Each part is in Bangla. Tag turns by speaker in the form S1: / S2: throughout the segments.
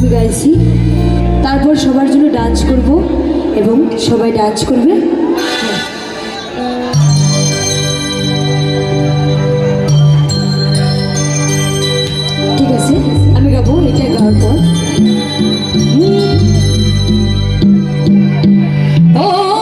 S1: কফি গাইছি তারপর সবার জন্য ডান্স করব এবং সবাই ডান্স করবে। ঠিক আছে, আমি গাবো, এটা গাওয়ার পর। Oh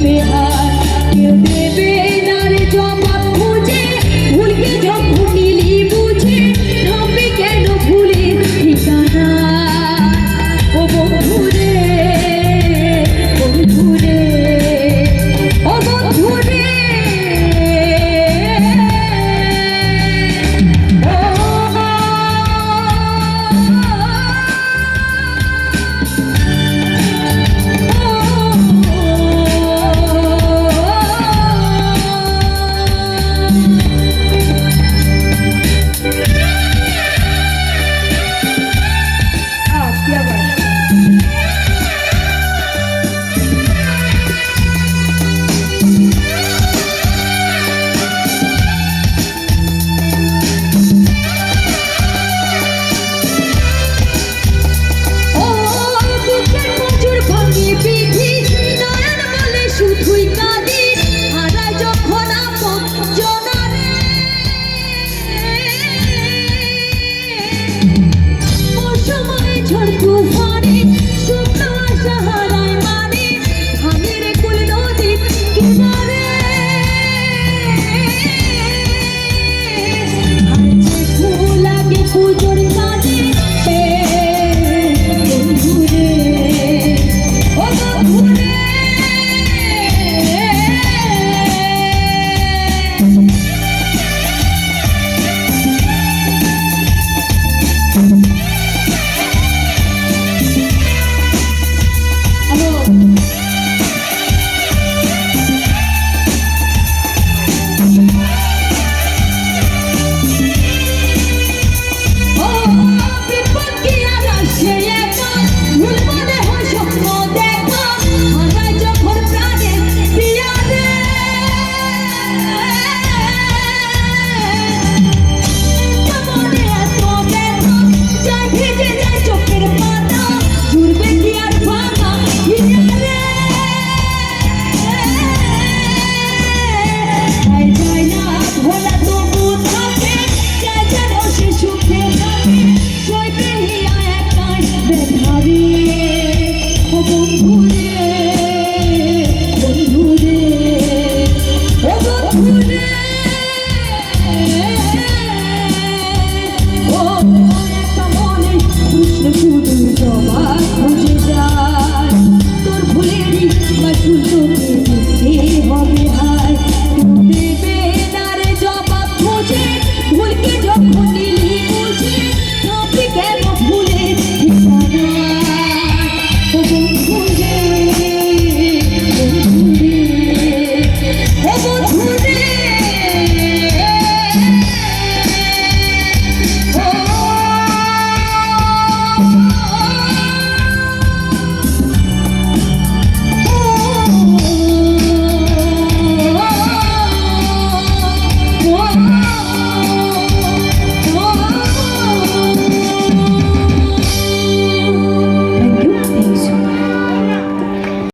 S1: Simply